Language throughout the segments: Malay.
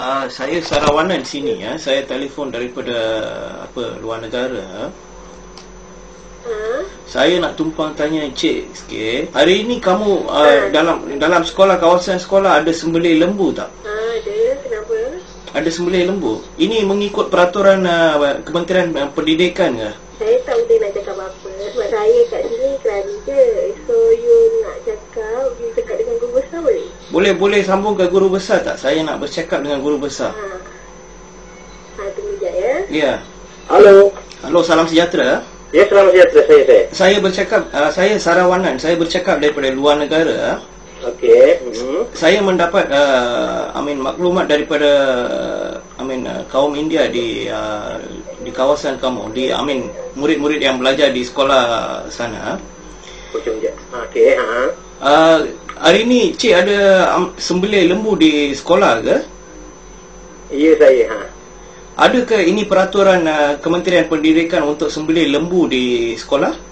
Uh, saya Sarawanan sini ya. Saya telefon daripada apa luar negara. Ha? Saya nak tumpang tanya cik sikit. Hari ini kamu uh, Ha. dalam dalam sekolah kawasan sekolah ada sembelih lembu tak? Ha, ada. Kenapa? Ada sembelih lembu. Ini mengikut peraturan uh, Kementerian uh, Pendidikan ke? Saya tak boleh nak cakap apa-apa. Sebab saya kat sini kerana je. So, you nak cakap, you cakap dengan guru besar boleh? Boleh boleh sambung ke guru besar tak? Saya nak bercakap dengan guru besar. Ha. Ha, tunggu sekejap ya. Ya. Halo. Halo, salam sejahtera. Ya, selamat sejahtera saya saya. Saya bercakap uh, saya Sarawanan. Saya bercakap daripada luar negara. Okey. Mhm. saya mendapat uh, I mean maklumat daripada uh, I mean uh, kaum India di uh, di kawasan kamu di I mean murid-murid yang belajar di sekolah sana. Okey, ha. Uh, hari ni cik ada um, sembelih lembu di sekolah ke Ya saya, ha. adakah ini peraturan uh, Kementerian Pendidikan untuk sembelih lembu di sekolah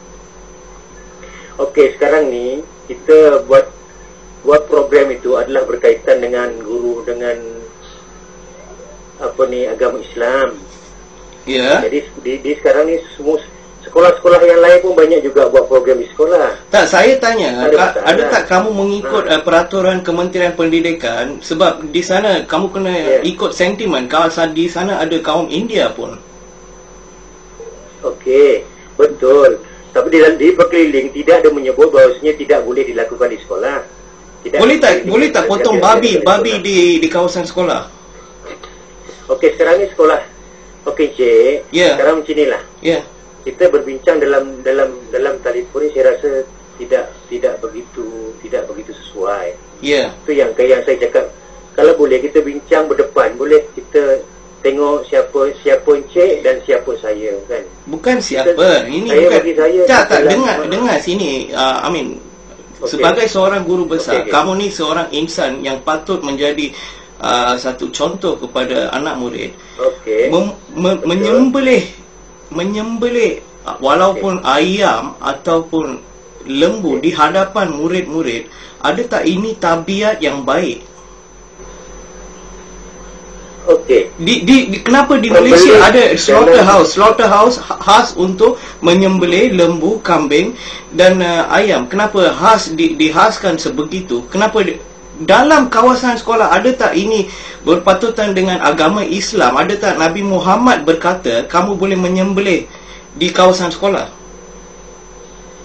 Okey, sekarang ni kita buat buat program itu adalah berkaitan dengan guru dengan apa ni agama Islam. ya Jadi di, di sekarang ni semua sekolah-sekolah yang lain pun banyak juga buat program di sekolah. Tak, saya tanya, Ada ka, masalah. ada tak kamu mengikut Ha. peraturan Kementerian Pendidikan sebab di sana kamu kena Ya. ikut sentimen kalau di sana ada kaum India pun. Okey, betul. Tapi di, di perkeliling tidak ada menyebut bahawasanya tidak boleh dilakukan di sekolah. Tidak Boleh tak boleh boleh tak potong di- babi di babi di di kawasan sekolah? Okey, sekarang ni sekolah. Okey, Cik. Ya. Sekarang macam inilah. Ya. Kita berbincang dalam dalam dalam telefon ni saya rasa tidak tidak begitu tidak begitu sesuai. Ya. Itu yang yang saya cakap. Kalau boleh kita bincang berdepan, boleh kita tengok siapa siapa Encik dan siapa saya kan. Bukan siapa. Ini Saya bukan. bagi saya tak tak dengar dengar sini. Uh, I mean Okey. sebagai seorang guru besar, Okey, okey. kamu ni seorang insan yang patut menjadi uh, satu contoh kepada anak murid. Okey. Mem, me, menyembelih menyembelih walaupun ayam ataupun lembu di hadapan murid-murid ada tak ini tabiat yang baik? Okey. di, di, di kenapa di Membeli. Malaysia ada slaughterhouse? Slaughterhouse ha- khas untuk menyembelih lembu kambing dan uh, ayam. Kenapa khas di, dihaskan sebegitu? Kenapa di, dalam kawasan sekolah ada tak ini berpatutan dengan agama Islam ada tak Nabi Muhammad berkata kamu boleh menyembelih di kawasan sekolah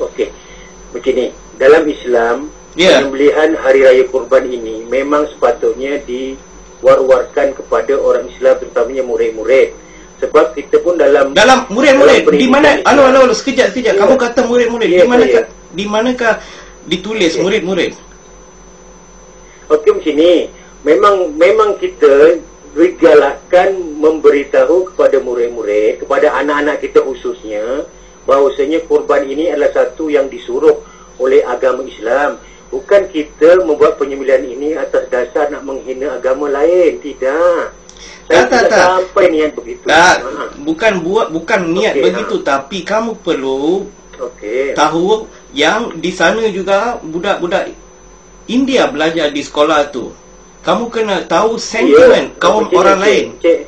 Okey. Begini, dalam Islam Ya. penyembelihan hari raya kurban ini memang sepatutnya diwar-warkan kepada orang Islam terutamanya murid-murid. Sebab kita pun dalam dalam murid-murid di mana alo alo sekejap sekejap Ya. kamu kata murid-murid Ya, di manakah saya. di manakah ditulis Ya. murid-murid Okey macam ni. Memang memang kita digalakkan memberitahu kepada murid-murid, kepada anak-anak kita khususnya bahawasanya kurban ini adalah satu yang disuruh oleh agama Islam. Bukan kita membuat penyembelihan ini atas dasar nak menghina agama lain. Tidak. Tak, Saya tak, tidak tak. sampai niat begitu. Tak, Ha. bukan buat bukan niat Okey, begitu tapi kamu perlu Okey. tahu yang di sana juga budak-budak India belajar di sekolah tu. Kamu kena tahu sentimen Ya, kaum ni, orang Cik. lain. Cik,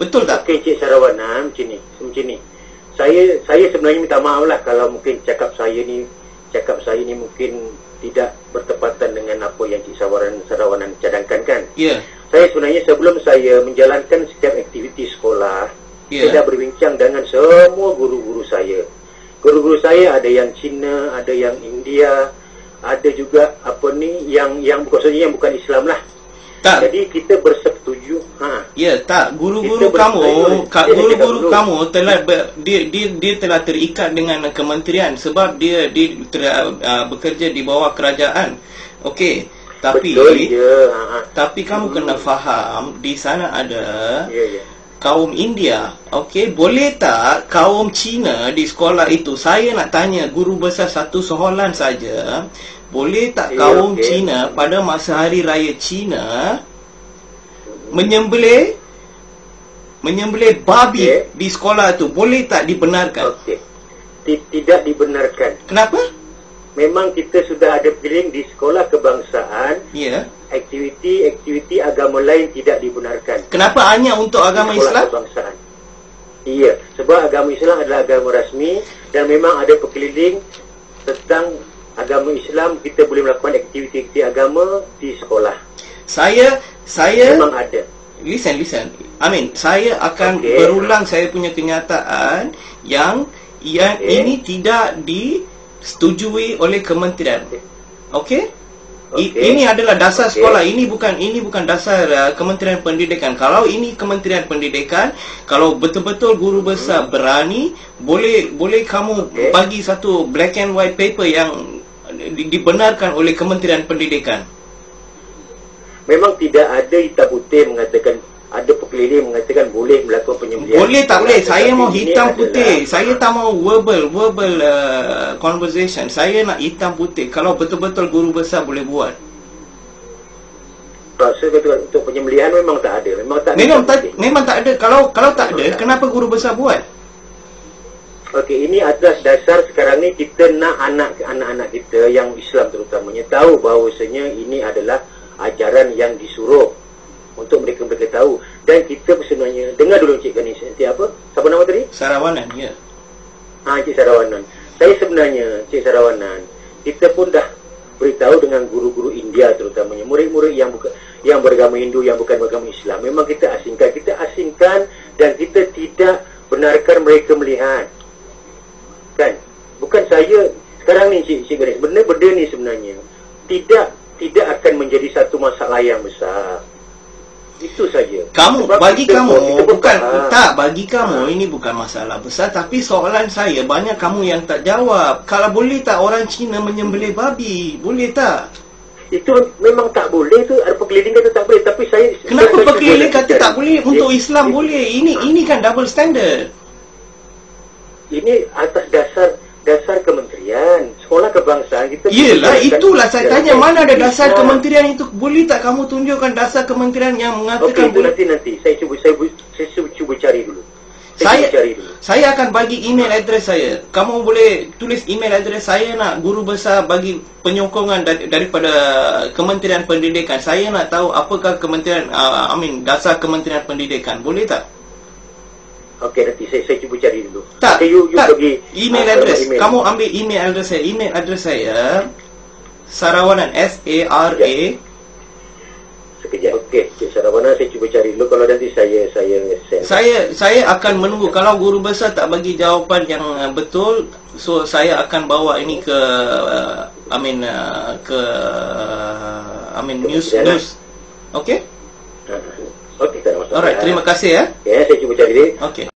Betul tak? Okey Cik Sarawana macam ni, macam ni. Saya saya sebenarnya minta maaf lah kalau mungkin cakap saya ni cakap saya ni mungkin tidak bertepatan dengan apa yang Cik Sarawana Sarawana cadangkan kan. Ya. Saya sebenarnya sebelum saya menjalankan setiap aktiviti sekolah, Ya. saya dah berbincang dengan semua guru-guru saya. Guru-guru saya ada yang Cina, ada yang India, ada juga apa ni yang yang maksudnya yang bukan Islam lah. Tak. Jadi kita bersetuju, ha. Ya, tak. Guru-guru kamu, bersetuju. ka- Dia guru-guru kamu telah ber, dia, dia dia telah terikat dengan kementerian sebab dia dia ter, uh, bekerja di bawah kerajaan. Okey. Tapi Betul. Ha, ha. tapi kamu kena faham di sana ada Ya, ya. Kaum India. Okey, boleh tak kaum Cina di sekolah itu? Saya nak tanya guru besar satu soalan saja. Boleh tak Ya, kaum okey. Cina pada masa hari raya Cina menyembelih menyembelih babi Okey. di sekolah itu? Boleh tak dibenarkan? Okey. Ti- Tidak dibenarkan. Kenapa? Memang kita sudah ada feeling di sekolah kebangsaan Ya. aktiviti-aktiviti agama lain tidak dibenarkan. Kenapa hanya untuk agama Di Islam? Kebangsaan. Iya, sebab agama Islam adalah agama rasmi dan memang ada perkeliling tentang agama Islam kita boleh melakukan aktiviti-aktiviti agama di sekolah. Saya saya Memang ada. listen listen. I mean, saya akan Okey. berulang saya punya kenyataan yang yang Okey. ini tidak disetujui oleh kementerian. Okey? Okey. Ini adalah dasar Okey. sekolah. Ini bukan ini bukan dasar uh, Kementerian Pendidikan. Kalau ini Kementerian Pendidikan, kalau betul-betul guru besar berani, boleh boleh kamu Okey. bagi satu black and white paper yang di- dibenarkan oleh Kementerian Pendidikan. Memang tidak ada hitam putih mengatakan ada perkeliling mengatakan boleh melakukan penyembelihan. Boleh tak boleh? Saya mau hitam adalah- putih. Saya tak mau verbal verbal uh, conversation. Saya nak hitam putih. Kalau betul-betul guru besar boleh buat. Saya kata untuk penyembelihan memang tak ada. Memang tak Memang tak memang tak ada. Kalau kalau tak ada, kenapa guru besar buat? Okey, ini atas dasar sekarang ni kita nak anak anak-anak kita yang Islam terutamanya tahu bahawasanya ini adalah ajaran yang disuruh untuk mereka mereka tahu dan kita sebenarnya dengar dulu Cik Ganesh. Nanti apa? Siapa nama tadi? Sarawanan, ya. ha Cik Sarawanan. Saya sebenarnya Cik Sarawanan kita pun dah beritahu dengan guru-guru India terutamanya. Murid-murid yang bukan yang beragama Hindu yang bukan beragama Islam. Memang kita asingkan. Kita asingkan dan kita tidak benarkan mereka melihat. Kan? Bukan saya. Sekarang ni Cik Cik Ganesh benda benda ni sebenarnya tidak tidak akan menjadi satu masalah yang besar itu saja Kamu Sebab bagi kamu bukan faham. tak bagi kamu ini bukan masalah besar tapi soalan saya banyak kamu yang tak jawab. Kalau boleh tak orang Cina menyembelih babi? Boleh tak? itu memang tak boleh tu ada perkeliling kata tak boleh tapi saya Kenapa saya cuba kata tak boleh untuk Ini- Islam ini- boleh? Ini ini kan double standard. ini atas dasar kementerian sekolah kebangsaan kita Yelah, itulah saya tanya mana ada dasar Islam. kementerian itu? Boleh tak kamu tunjukkan dasar kementerian yang Okey, mengatakan boleh? nanti nanti saya cuba saya, bu- saya cuba, cuba cari dulu saya, Saya cuba cari dulu saya akan bagi email address saya. Kamu boleh tulis email address saya nak guru besar bagi penyokongan dari, daripada Kementerian Pendidikan. Saya nak tahu apakah kementerian uh, I mean dasar Kementerian Pendidikan. Boleh tak? Okey nanti saya saya cuba cari dulu Tak. okay, you, you tak. pergi email ah, address. email. Kamu ambil email address saya. Email address saya Sarawanan S A R A sekejap okey Cik Sarawana saya cuba cari dulu kalau nanti saya saya send Saya saya akan menunggu kalau guru besar tak bagi jawapan yang uh, betul so saya akan bawa ini ke uh, I mean uh, ke uh, I mean news Kementerian. news. Okey? Ah, okey tak ada masalah Alright, terima kasih ya. ya saya cuba cari dia Okey.